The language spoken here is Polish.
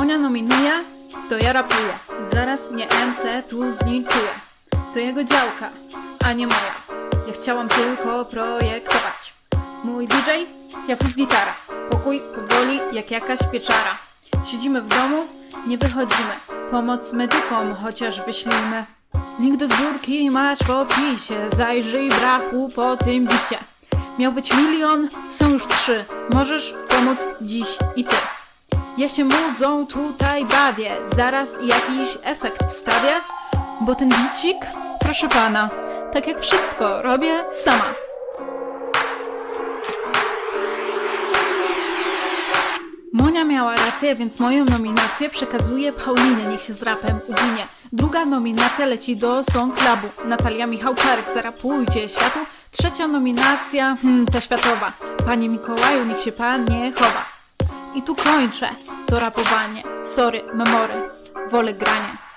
Monia nominuje, to ja rapuję. Zaraz mnie MC tu zlinczuję. To jego działka, a nie moja. Ja chciałam tylko projektować. Mój DJ, ja plus gitara. Pokój powoli jak jakaś pieczara. Siedzimy w domu, nie wychodzimy. Pomoc medykom chociaż wyślijmy. Link do zbiórki masz w opisie. Zajrzyj brachu po tym bicie. Miał być milion, są już trzy. Możesz pomóc dziś i ty. Ja się muzą tutaj bawię, zaraz jakiś efekt wstawię, bo ten bicik, proszę pana, tak jak wszystko robię sama. Monia miała rację, więc moją nominację przekazuję Paulinie, niech się z rapem uginie. Druga nominacja leci do Song Clubu. Natalia Michałczarek, zarapujcie światu. Trzecia nominacja, hmm, ta światowa. Panie Mikołaju, niech się pan nie chowa. I tu kończę to rapowanie. Sorry, memory, wolę granie.